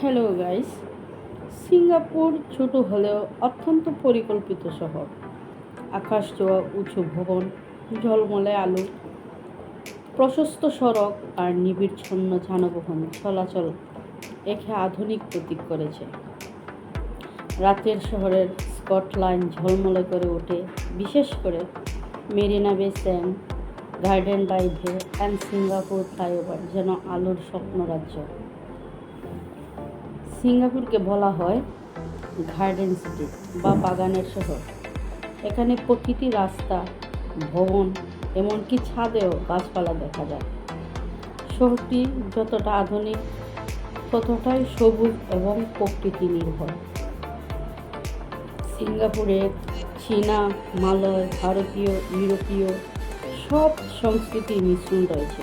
Hello guys Singapore ছোট হলেও অত্যন্ত পরিকল্পিত শহর। আকাশ ছোঁয়া, উঁচু ভবন, ঝলমলে আলো, প্রশস্ত সড়ক আর নিবিড়ছন্ন যানবাহন চলাচল একে আধুনিক প্রতীক করেছে। রাতের শহরের স্কটলাইন ঝলমলে করে ওঠে, বিশেষ করে Marina Bay sand garden by and Singapore flyover যেন আলোর স্বপ্নরাজ্য। সিঙ্গাপুরকে বলা হয় গার্ডেন সিটি বা বাগানের শহর। এখানে প্রতিটি রাস্তা, ভবন, এমনকি ছাদেও গাছপালা দেখা যায়। শহরটি যতটা আধুনিক, ততটাই সবুজ এবং প্রকৃতি নির্ভর। সিঙ্গাপুরে চীনা, মালয়, ভারতীয়, ইউরোপীয় সব সংস্কৃতির মিশ্রণ রয়েছে।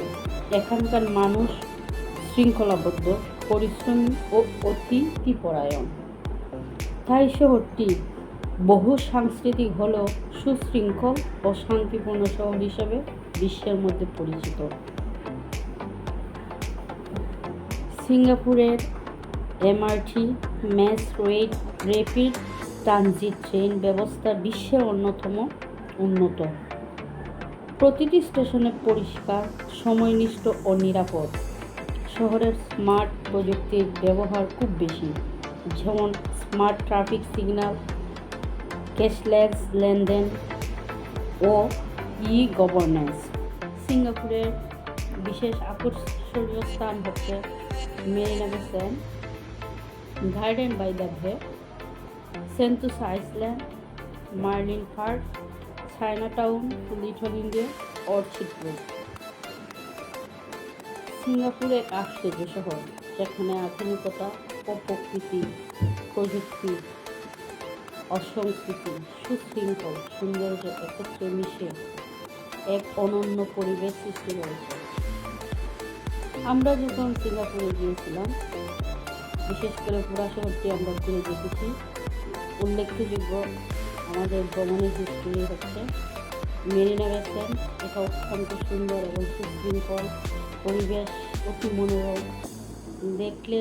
এখানকার মানুষ শৃঙ্খলাবদ্ধ পরিশ্রমী ও অতিথিপরায়ণ। তাই শহরটি বহু সাংস্কৃতিক হলেও সুশৃঙ্খল ও শান্তিপূর্ণ শহর হিসেবে বিশ্বের মধ্যে পরিচিত। সিঙ্গাপুরের MRT mass red rapid transit train ব্যবস্থা বিশ্বের অন্যতম উন্নত। প্রতিটি স্টেশনে পরিষ্কার, সময়নিষ্ঠ ও নিরাপদ। শহরের স্মার্ট প্রযুক্তির ব্যবহার খুব বেশি। যেমন স্মার্ট ট্রাফিক সিগন্যাল, ক্যাশলেস লেনদেন ও ই গভর্নেন্স সিঙ্গাপুরের বিশেষ আকর্ষণীয় স্থান হচ্ছে Marina Bay garden by the bay, Sentosa island, Merlion park, Chinatown, little India Orchid road. Singapore এক আশ্চর্য শহর, যেখানে আধুনিকতা, প্রকৃতি, প্রযুক্তি, অসংস্কৃতি, সুশৃঙ্খল, সৌন্দর্য একত্রে মিশে এক অনন্য পরিবেশ সৃষ্টি করেছে। আমরা যখন সিঙ্গাপুরে গিয়েছিলাম, বিশেষ করে পুরা শহরটি আমরা ঘুরে দেখেছি। উল্লেখযোগ্য আমাদের ভ্রমণের হিস্ট্রি হচ্ছে মেরিনা বেসেন এটা অত্যন্ত সুন্দর এবং সুশৃঙ্খল পরিবেশ, অতি মনোরম। দেখলে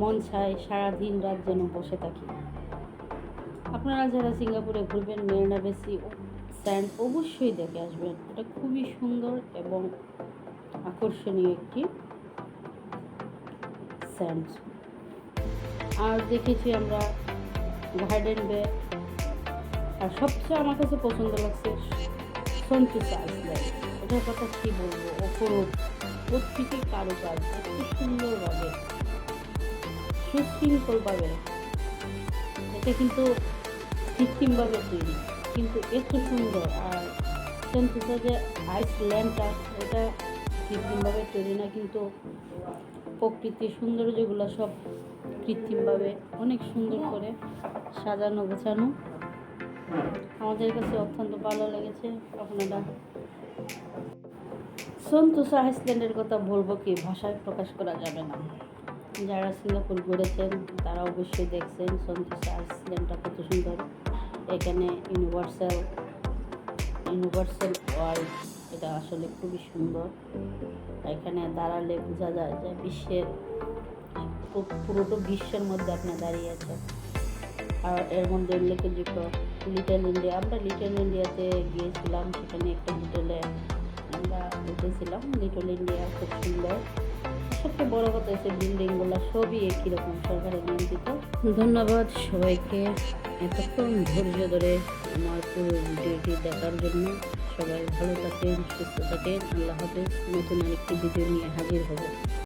মন চায় সারাদিন রাত যেন বসে থাকি। আপনারা যারা সিঙ্গাপুরে ঘুরবেন, মেরিনা বেসি স্যান্ড অবশ্যই দেখে আসবেন। এটা খুবই সুন্দর এবং আকর্ষণীয় একটি স্যান্ড আর দেখেছি আমরা গার্ডেন বে। আর সবচেয়ে আমার কাছে পছন্দ লাগছে সন্তুষা আইসল্যান্ড এটার কথা কী বলব অপরূপ প্রত্যেকে কারুকাজ এত সুন্দরভাবে সুশৃঙ্খলভাবে এটা কিন্তু কৃত্রিমভাবে তৈরি কিন্তু এত সুন্দর আর সন্তুষা যে আইসল্যান্ডটা এটা কৃত্রিমভাবে তৈরি না কিন্তু প্রকৃতির সৌন্দর্যগুলো সব কৃত্রিমভাবে অনেক সুন্দর করে সাজানো গোছানো। আমাদের কাছে অত্যন্ত ভালো লেগেছে। আপনারা সন্তুষা আইসল্যান্ডের কথা বলব কি, ভাষায় প্রকাশ করা যাবে না। যারা সিঙ্গাপুর ঘুরেছেন, তারা অবশ্যই দেখছেন সন্তুষা আইসল্যান্ডটা কত সুন্দর। এখানে ইউনিভার্সাল ইউনিভার্সাল ওয়ার্ল্ড, এটা আসলে খুবই সুন্দর। এখানে দাঁড়ালে বোঝা যায় যে বিশ্বের পুরোটা বিশ্বের মধ্যে আপনি দাঁড়িয়ে আছেন। আর এর মধ্যে উল্লেখযোগ্য লিটল ইন্ডিয়া আমরা লিটল ইন্ডিয়াতে গিয়েছিলাম, সেখানে একটা হোটেলে আমরা উঠেছিলাম লিটল ইন্ডিয়া খুব সুন্দর। সবচেয়ে বড় কথা হচ্ছে বিল্ডিংগুলো সবই একই রকম সরকারের নিয়ন্ত্রিত। ধন্যবাদ সবাইকে এতক্ষণ ধৈর্য ধরে আমার পুরো ভিডিওটি দেখার জন্য। সবাই ভালো থাকেন, সুস্থ থাকেন। আল্লাহ হাফেজ। নতুন আরেকটি ভিডিও নিয়ে হাজির হব।